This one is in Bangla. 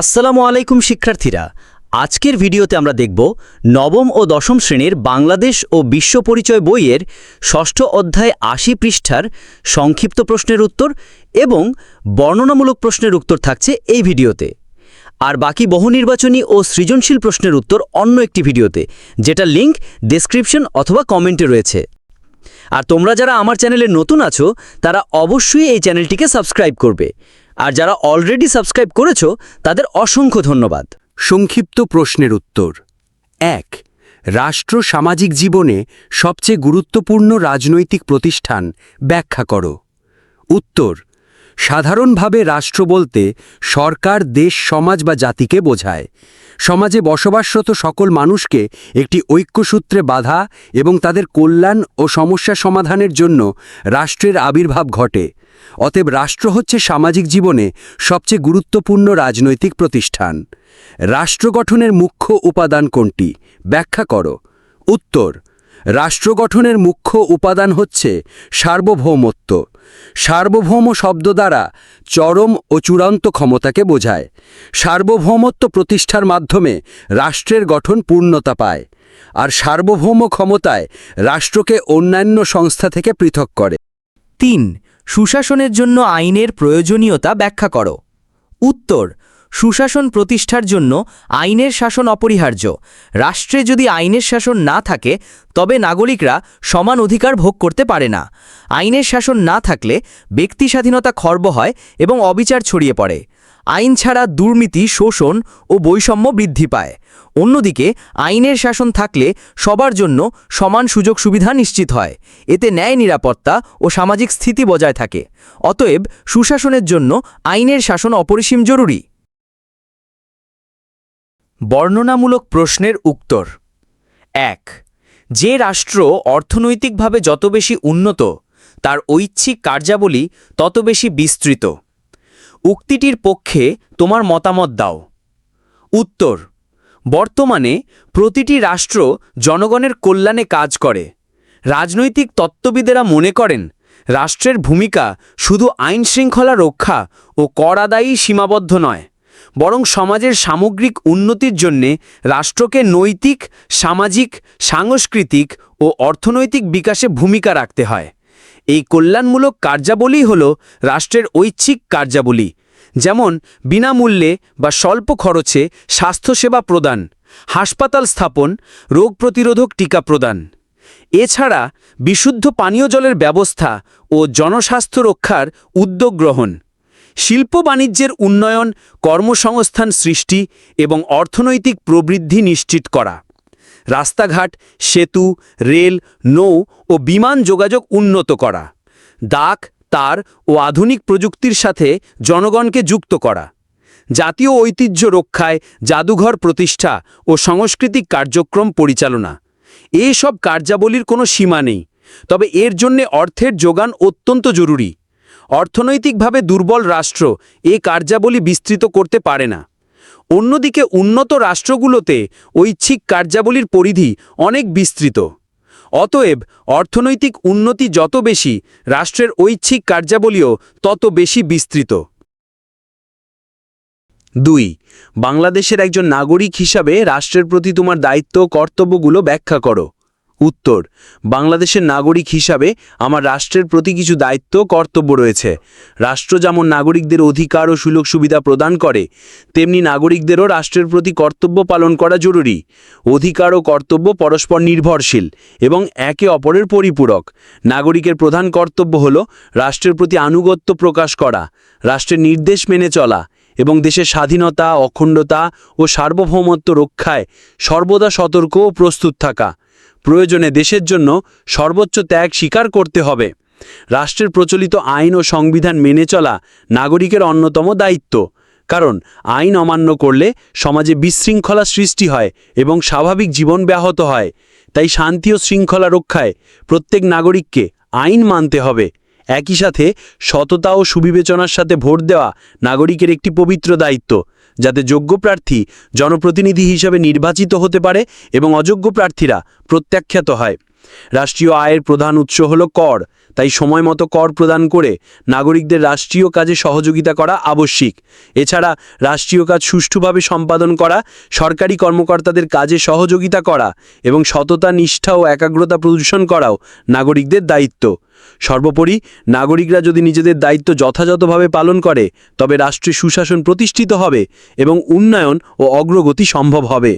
আসসালামু আলাইকুম, শিক্ষার্থীরা। আজকের ভিডিওতে আমরা দেখব নবম ও দশম শ্রেণির বাংলাদেশ ও বিশ্ব পরিচয় বইয়ের ষষ্ঠ অধ্যায় আশি পৃষ্ঠার সংক্ষিপ্ত প্রশ্নের উত্তর এবং বর্ণনামূলক প্রশ্নের উত্তর থাকছে এই ভিডিওতে। আর বাকি বহুনির্বাচনী ও সৃজনশীল প্রশ্নের উত্তর অন্য একটি ভিডিওতে, যেটা লিংক ডেসক্রিপশন অথবা কমেন্টে রয়েছে। আর তোমরা যারা আমার চ্যানেলে নতুন আছো, তারা অবশ্যই এই চ্যানেলটিকে সাবস্ক্রাইব করবে। আর যারা অলরেডি সাবস্ক্রাইব করেছ, তাদের অসংখ্য ধন্যবাদ। সংক্ষিপ্ত প্রশ্নের উত্তর। এক, রাষ্ট্র সামাজিক জীবনে সবচেয়ে গুরুত্বপূর্ণ রাজনৈতিক প্রতিষ্ঠান ব্যাখ্যা করো। উত্তর, সাধারণভাবে রাষ্ট্র বলতে সরকার, দেশ, সমাজ বা জাতিকে বোঝায়। সমাজে বসবাসরত সকল মানুষকে একটি ঐক্যসূত্রে বাধা এবং তাদের কল্যাণ ও সমস্যা সমাধানের জন্য রাষ্ট্রের আবির্ভাব ঘটে। অতএব রাষ্ট্র হচ্ছে সামাজিক জীবনে সবচেয়ে গুরুত্বপূর্ণ রাজনৈতিক প্রতিষ্ঠান। রাষ্ট্র গঠনের মুখ্য উপাদান কোনটি? ব্যাখ্যা করো। উত্তর, রাষ্ট্র গঠনের মুখ্য উপাদান হচ্ছে সার্বভৌমত্ব। সার্বভৌম শব্দ দ্বারা চরম ও চূড়ান্ত ক্ষমতাকে বোঝায়। সার্বভৌমত্ব প্রতিষ্ঠার মাধ্যমে রাষ্ট্রের গঠন পূর্ণতা পায় আর সার্বভৌম ক্ষমতায় রাষ্ট্রকে অন্যান্য সংস্থা থেকে পৃথক করে। তিন সুশাসনের জন্য আইনের প্রয়োজনীয়তা ব্যাখ্যা কর। উত্তর, সুশাসন প্রতিষ্ঠার জন্য আইনের শাসন অপরিহার্য। রাষ্ট্রে যদি আইনের শাসন না থাকে, তবে নাগরিকরা সমান অধিকার ভোগ করতে পারে না। আইনের শাসন না থাকলে ব্যক্তি স্বাধীনতা খর্ব হয় এবং অবিচার ছড়িয়ে পড়ে। আইন ছাড়া দুর্নীতি, শোষণ ও বৈষম্য বৃদ্ধি পায়। অন্যদিকে, আইনের শাসন থাকলে সবার জন্য সমান সুযোগ সুবিধা নিশ্চিত হয়। এতে ন্যায় নিরাপত্তা ও সামাজিক স্থিতি বজায় থাকে। অতএব, সুশাসনের জন্য আইনের শাসন অপরিসীম জরুরি। বর্ণনামূলক প্রশ্নের উত্তর। এক, যে রাষ্ট্র অর্থনৈতিকভাবে যত বেশি উন্নত, তার ঐচ্ছিক কার্যাবলী তত বেশি বিস্তৃত। উক্তিটির পক্ষে তোমার মতামত দাও। উত্তর, বর্তমানে প্রতিটি রাষ্ট্র জনগণের কল্যাণে কাজ করে। রাজনৈতিক তত্ত্ববিদেরা মনে করেন, রাষ্ট্রের ভূমিকা শুধু আইন শৃঙ্খলা রক্ষা ও কর আদায়ী সীমাবদ্ধ নয়, বরং সমাজের সামগ্রিক উন্নতির জন্যে রাষ্ট্রকে নৈতিক, সামাজিক, সাংস্কৃতিক ও অর্থনৈতিক বিকাশে ভূমিকা রাখতে হয়। এই কল্যাণমূলক কার্যাবলী হল রাষ্ট্রের ঐচ্ছিক কার্যাবলী, যেমন বিনামূল্যে বা স্বল্প খরচে স্বাস্থ্যসেবা প্রদান, হাসপাতাল স্থাপন, রোগ প্রতিরোধক টিকা প্রদান। এছাড়া বিশুদ্ধ পানীয় জলের ব্যবস্থা ও জনস্বাস্থ্য রক্ষার উদ্যোগ গ্রহণ, শিল্প বাণিজ্যের উন্নয়ন, কর্মসংস্থান সৃষ্টি এবং অর্থনৈতিক প্রবৃদ্ধি নিশ্চিত করা। রাস্তাঘাট, সেতু, রেল, নৌ ও বিমান যোগাযোগ উন্নত করা। ডাক, তার ও আধুনিক প্রযুক্তির সাথে জনগণকে যুক্ত করা। জাতীয় ঐতিহ্য রক্ষায় জাদুঘর প্রতিষ্ঠা ও সাংস্কৃতিক কার্যক্রম পরিচালনা। এসব কার্যাবলীর কোনো সীমা নেই, তবে এর জন্যে অর্থের যোগান অত্যন্ত জরুরি। অর্থনৈতিকভাবে দুর্বল রাষ্ট্র এ কার্যাবলী বিস্তৃত করতে পারে না। অন্যদিকে উন্নত রাষ্ট্রগুলোতে ঐচ্ছিক কার্যাবলীর পরিধি অনেক বিস্তৃত। অতএব অর্থনৈতিক উন্নতি যত বেশি, রাষ্ট্রের ঐচ্ছিক কার্যাবলীও তত বেশি বিস্তৃত। দুই, বাংলাদেশের একজন নাগরিক হিসাবে রাষ্ট্রের প্রতি তোমার দায়িত্ব কর্তব্যগুলো ব্যাখ্যা করো। উত্তর, বাংলাদেশের নাগরিক হিসাবে আমার রাষ্ট্রের প্রতি কিছু দায়িত্ব, কর্তব্য রয়েছে। রাষ্ট্র যেমন নাগরিকদের অধিকার ও সুযোগ সুবিধা প্রদান করে, তেমনি নাগরিকদেরও রাষ্ট্রের প্রতি কর্তব্য পালন করা জরুরি। অধিকার ও কর্তব্য পরস্পর নির্ভরশীল এবং একে অপরের পরিপূরক। নাগরিকের প্রধান কর্তব্য হল রাষ্ট্রের প্রতি আনুগত্য প্রকাশ করা, রাষ্ট্রের নির্দেশ মেনে চলা এবং দেশের স্বাধীনতা, অখণ্ডতা ও সার্বভৌমত্ব রক্ষায় সর্বদা সতর্ক ও প্রস্তুত থাকা। প্রয়োজনে দেশের জন্য সর্বোচ্চ ত্যাগ স্বীকার করতে হবে। রাষ্ট্রের প্রচলিত আইন ও সংবিধান মেনে চলা নাগরিকের অন্যতম দায়িত্ব। কারণ, আইন অমান্য করলে সমাজে বিশৃঙ্খলা সৃষ্টি হয় এবং স্বাভাবিক জীবন ব্যাহত হয়। তাই শান্তি ও শৃঙ্খলা রক্ষায় প্রত্যেক নাগরিককে আইন মানতে হবে। একই সাথে সততা ও সুবিবেচনার সাথে ভোট দেওয়া নাগরিকের একটি পবিত্র দায়িত্ব। যাতে যোগ্য প্রার্থী জনপ্রতিনিধি হিসাবে নির্বাচিত হতে পারে এবং অযোগ্য প্রার্থীরা প্রত্যাখ্যাত হয়। রাষ্ট্রীয় আয়ের প্রধান উৎস হল কর, তাই সময় মতো কর প্রদান করে নাগরিকদের রাষ্ট্রীয় কাজে সহযোগিতা করা আবশ্যিক। এছাড়া রাষ্ট্রীয় কাজ সুষ্ঠুভাবে সম্পাদন করা, সরকারি কর্মকর্তাদের কাজে সহযোগিতা করা এবং সততা, নিষ্ঠা ও একাগ্রতা প্রদর্শন করাও নাগরিকদের দায়িত্ব। সর্বোপরি, নাগরিকরা যদি নিজেদের দায়িত্ব যথাযথভাবে পালন করে, তবে রাষ্ট্রে সুশাসন প্রতিষ্ঠিত হবে এবং উন্নয়ন ও অগ্রগতি সম্ভব হবে।